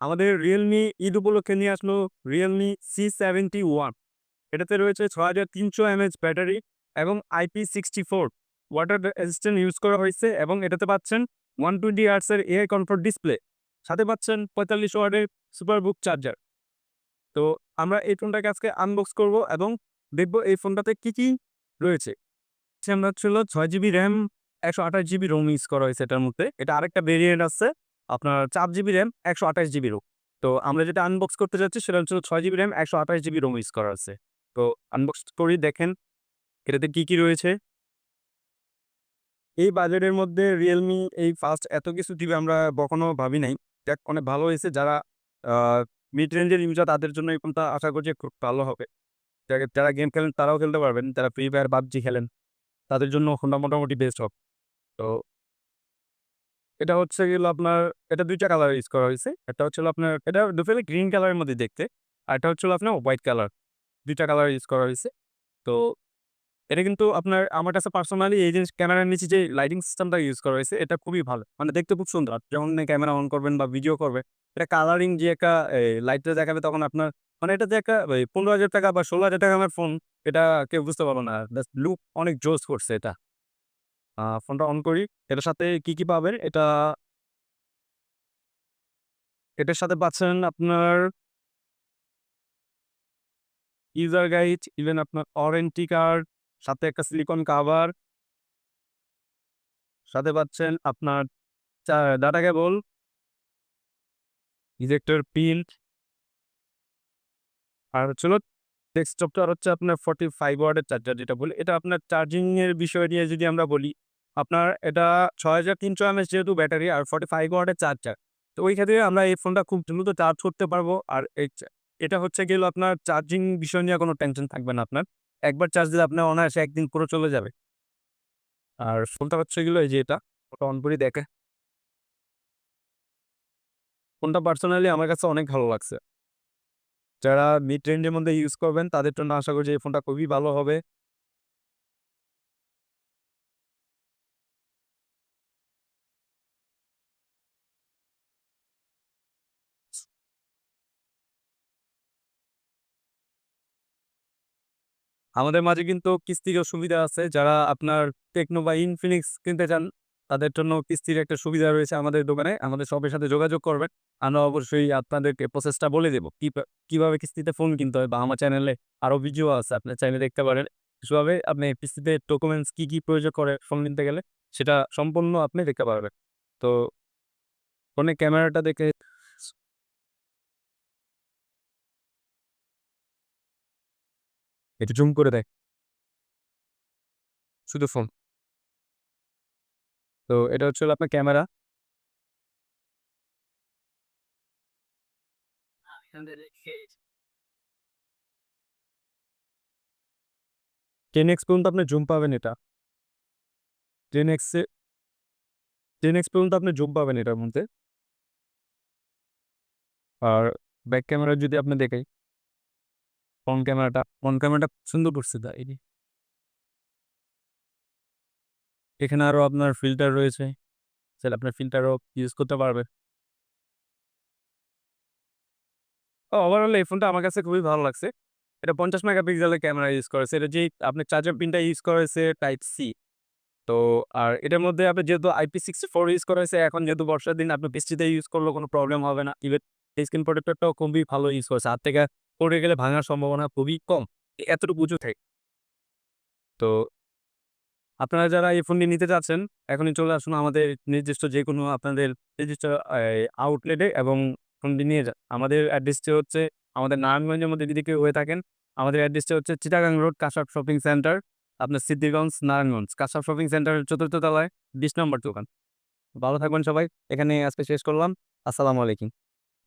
আমাদের রিয়েলমি ঈদ উপলক্ষে নিয়ে আসলো রিয়েলমি সি সেভেন্টি ওয়ান এটাতে রয়েছে ছ হাজার তিনশো এমএচ ব্যাটারি এবং IP sixty four water resistant use করা হয়েছে এবং এটাতে পাচ্ছেন ওয়ান টোয়েন্টি আর্টসের এআই কমফোর্ট ডিসপ্লে সাথে পাচ্ছেন পঁয়তাল্লিশ ওয়ার্ডের সুপার বুক চার্জার তো আমরা এই ফোনটাকে আজকে আনবক্স করব এবং দেখব এই ফোনটাতে কি কি রয়েছে। আমরা ছিল ছয় জিবি র্যাম একশো আঠাশ জিবি রোম ইউজ করা হয়েছে এটার মধ্যে। এটা আরেকটা ভেরিয়েন্ট আছে। আপনার চার জিবি র্যাম একশো আঠাশ জিবি রোম তো আমরা যেটা আনবক্স করতে যাচ্ছি সেটা হচ্ছে ছয় জিবি র্যাম একশো আঠাশ জিবি রোম ইউজ করা আছে। তো আনবক্স করি, দেখেন এটাতে কি কি রয়েছে? এই বাজেটের মধ্যে রিয়েলমি এই ফার্স্ট এত কিছু দিবে আমরা কখনো ভাবি নাই। দেখ, অনেক ভালো হয়েছে। যারা মিড রেঞ্জের ইউজার তাদের জন্য এই ফোনটা আশা করছি খুব ভালো হবে। যারা- গেম খেলেন, তারাও খেলতে পারবেন। যারা ফ্রি ফায়ার পাবজি খেলেন, তাদের জন্য ফোনটা মোটামুটি বেস্ট হবে। তো এটা হচ্ছে গেল আপনার, এটা দুইটা কালার ইউজ করা হয়েছে। একটা হচ্ছে আপনার, এটা দুপুরে গ্রিন কালারের মধ্যে দেখতে, আর এটা হচ্ছে আপনার হোয়াইট কালার দুইটা কালার ইউজ করা হয়েছে। তো এটা কিন্তু আপনার, আমার কাছে পার্সোনালি এই জিনিস ক্যামেরার নিচে যে লাইটিং সিস্টেমটা ইউজ করা হয়েছে, এটা খুবই ভালো। মানে দেখতে খুব সুন্দর। যখন ক্যামেরা অন করবেন বা ভিডিও করবেন, এটা কালারিং যে একটা লাইটটা দেখাবে তখন আপনার মানে এটা যে একটা পনেরো হাজার টাকা বা ষোলো হাজার টাকা আমার ফোন এটা কেউ বুঝতে পারব না। লুক অনেক জোস করছে এটা। ফোনটা অন করি। এটার সাথে কি কি পাবেন? এটা এটার সাথে পাচ্ছেন আপনার ইউজার গাইড, ইভেন আপনার ওয়ারেন্টি কার্ড, সাথে একটা সিলিকন কাভার। সাথে পাচ্ছেন আপনার ডাটা কেবল। Ejector pin. আর হচ্ছিল ডেস্কটপটা হচ্ছে আপনার ফর্টি ফাইভ ওয়ার্ডের চার্জার যেটা বলি, এটা আপনার চার্জিংয়ের বিষয় নিয়ে যদি আমরা বলি আপনার এটা ছয় হাজার তিনশো এমএস যেহেতু ব্যাটারি আর ফর্টি ফাইভ ওয়ার্ডের চার্জার তো ওই ক্ষেত্রে আমরা এই ফোনটা খুব দ্রুত চার্জ করতে পারব। আর এই এটা হচ্ছে গেল আপনার চার্জিং বিষয় নিয়ে কোনো টেনশন থাকবে না আপনার। একবার চার্জ দিলে আপনার অনায়াসে একদিন পুরো চলে যাবে। আর ফোনটা হচ্ছে গেলো এই যে এটা, ওটা অন করে দেখে। ফোনটা পার্সোনালি আমার কাছে অনেক ভালো লাগছে। যারা মিড রেঞ্জের মধ্যে ইউজ করবেন তাদের জন্য আশা করছি এই ফোনটা খুবই ভালো হবে। আমাদের মাঝে কিন্তু কিস্তির সুবিধা আছে। যারা আপনার টেকনো বা ইনফিনিক্স কিনতে চান, তাদের জন্য কিস্তির একটা সুবিধা রয়েছে আমাদের দোকানে। আমাদের সবের সাথে যোগাযোগ করবেন। আমরা অবশ্যই আপনাদেরকে প্রসেসটা বলে দেবো। কীভাবে কিস্তিতে ফোন কিনতে হয় বা আমার চ্যানেলে আরও ভিডিও আছে আপনি চাইলে দেখতে পারেন। কীভাবে আপনি কিস্তিতে ডকুমেন্টস কি কি প্রয়োজন করে ফোন কিনতে গেলে, সেটা সম্পূর্ণ আপনি দেখতে পারবেন। তো ফোনে ক্যামেরাটা দেখে একটু জুম করে দেয় শুধু ফোন তো এটা হচ্ছে আপনার ক্যামেরা। টেন এক্স পর্যন্ত আপনি জুম পাবেন এটা। টেন এক্সে টেন এক্স পর্যন্ত আপনি জুম পাবেন এটার মধ্যে। আর ব্যাক ক্যামেরা যদি আপনি দেখাই ফ্রন্ট ক্যামেরাটা ফ্রন্ট ক্যামেরাটা সুন্দর করছে তাই এখানে আরও আপনার ফিল্টার রয়েছে। তাহলে আপনার ফিল্টারও ইউজ করতে পারবে ওভারঅল এই ফোনটা আমার কাছে খুবই ভালো লাগছে। এটা পঞ্চাশ মেগাপিক্সেলের ক্যামেরা ইউজ করেছে। এটা যে আপনি চার্জার পিনটা ইউজ করেছে টাইপ সি তো, আর এটার মধ্যে আপনি যেহেতু আইপি সিক্সটি ফোর ইউজ করেছে, এখন যেহেতু বর্ষার দিন, আপনি বৃষ্টিতে ইউজ করলে কোনো প্রবলেম হবে না। ইভেন স্ক্রিন প্রোটেক্টরটাও খুবই ভালো ইউজ করেছে। হাত থেকে পড়ে গেলে ভাঙার সম্ভাবনা খুবই কম। এতটুকু উঁচু থাকে তো আপনারা যারা এই ফোনটি নিতে চাচ্ছেন এখনই চলে আসুন আমাদের নির্দিষ্ট যে কোনো আপনাদের নির্দিষ্ট আউটলেটে এবং ফোনটি নিয়ে যান। আমাদের অ্যাড্রেসটি হচ্ছে আমাদের নারায়ণগঞ্জের মধ্যে, যদি কেউ হয়ে থাকেন, আমাদের অ্যাড্রেসটা হচ্ছে চিটাগাং রোড কাশাপ শপিং সেন্টার আপনার সিদ্ধিগঞ্জ নারায়ণগঞ্জ। কাশাপ শপিং সেন্টারের চতুর্থ তলায় বিশ নম্বর দোকান। ভালো থাকবেন সবাই। এখানে আজকে শেষ করলাম। আসসালামু আলাইকুম।